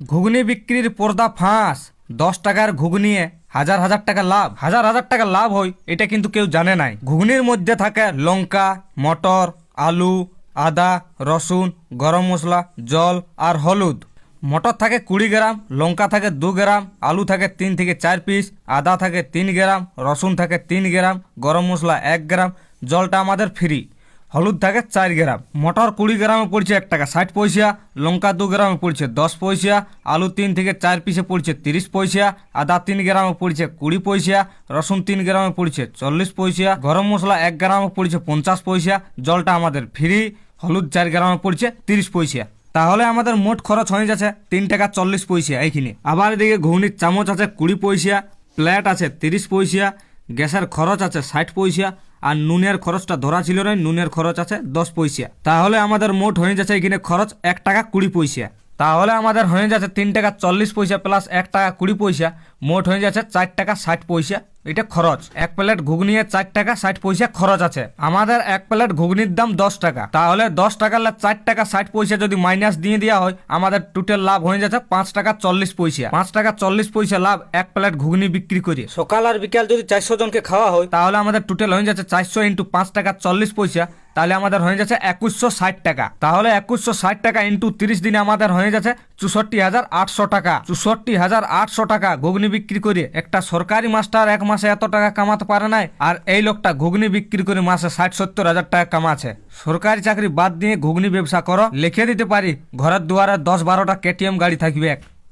ঘুগনি বিক্রির পর্দা ফাঁস, দশ টাকার ঘুগনিয়ে হাজার হাজার টাকা লাভ। হাজার হাজার টাকা লাভ হয়, এটা কিন্তু কেউ জানে নাই। ঘুগনির মধ্যে থাকে লঙ্কা, মটর, আলু, আদা, রসুন, গরম মশলা, জল আর হলুদ। মটর থাকে কুড়ি গ্রাম, লঙ্কা থাকে দু গ্রাম, আলু থাকে তিন থেকে চার পিস, আদা থাকে তিন গ্রাম, রসুন থাকে তিন গ্রাম, গরম মশলা এক গ্রাম, জলটা আমাদের ফ্রি হলুদ থাকে চার গ্রাম। মটর কুড়ি গ্রামে পড়ছে এক টাকা ষাট পয়সা, লঙ্কা দু গ্রামে পড়ছে দশ পয়সা, আলু তিন থেকে চার পিসে পড়ছে তিরিশ পয়সা, আদা তিন গ্রামে পড়ছে কুড়ি পয়সা, রসুন তিন গ্রামে পড়ছে চল্লিশ পয়সা, গরম মশলা এক গ্রামে পড়ছে পঞ্চাশ পয়সা, জলটা আমাদের ফ্রি, হলুদ চার গ্রামে পড়ছে তিরিশ পয়সা। তাহলে আমাদের মোট খরচ হয়ে যাচ্ছে তিন টাকা চল্লিশ পয়সা এইখানে। আবার এদিকে ঘুগনির চামচ আছে কুড়ি পয়সা, প্লেট আছে তিরিশ পয়সা গ্যাসের খরচ আছে ষাট পয়সা আর নুনের খরচটা ধরা ছিল না, নুনের খরচ আছে দশ পয়সা। তাহলে আমাদের মোট হয়ে যাচ্ছে এখানে খরচ এক টাকা কুড়ি পয়সা। তাহলে আমাদের হয়ে যাচ্ছে তিন টাকা চল্লিশ পয়সা প্লাস এক টাকা কুড়ি পয়সা। মোট হয়ে যাচ্ছে চার টাকা ষাট পয়সা। এটা খরচ। এক প্লেট ঘুগনিয়ে চার টাকা ষাট পয়সা খরচ আছে। আমাদের এক প্লেট ঘুগনির দাম দশ টাকা। তাহলে দশ টাকার চার টাকা ষাট পয়সা যদি মাইনাস দিয়ে দেওয়া হয় আমাদের টোটাল লাভ হয়ে যাচ্ছে পাঁচ টাকা চল্লিশ পয়সা। পাঁচ টাকা চল্লিশ পয়সা লাভ এক প্লেট ঘুগনি বিক্রি করে। সকাল আর বিকাল যদি চারশো জনকে খাওয়া হয় তাহলে আমাদের টোটাল হয়ে যাচ্ছে চারশো ইন্টু পাঁচ টাকা চল্লিশ পয়সা। তাহলে আমাদের হয়ে যাচ্ছে একুশশো ষাট টাকা। তাহলে একুশশো ষাট টাকা ইন্টু তিরিশ দিনে আমাদের হয়ে যাচ্ছে চৌষট্টি হাজার আটশো টাকা। চৌষট্টি হাজার আটশো টাকা ঘুগনি বিক্রি করে। একটা সরকারি মাস্টার এক মাসে এত টাকা কামাতে পারে নাই, আর এই লোকটা ঘুগনি বিক্রি করে মাসে ষাট, সত্তর হাজার টাকা কামাচ্ছে। সরকারি চাকরি বাদ দিয়ে ঘুগনি ব্যবসা করো, লিখে দিতে পারি, ঘরের দুয়ারে দশ বারোটা কেটিএম গাড়ি থাকবে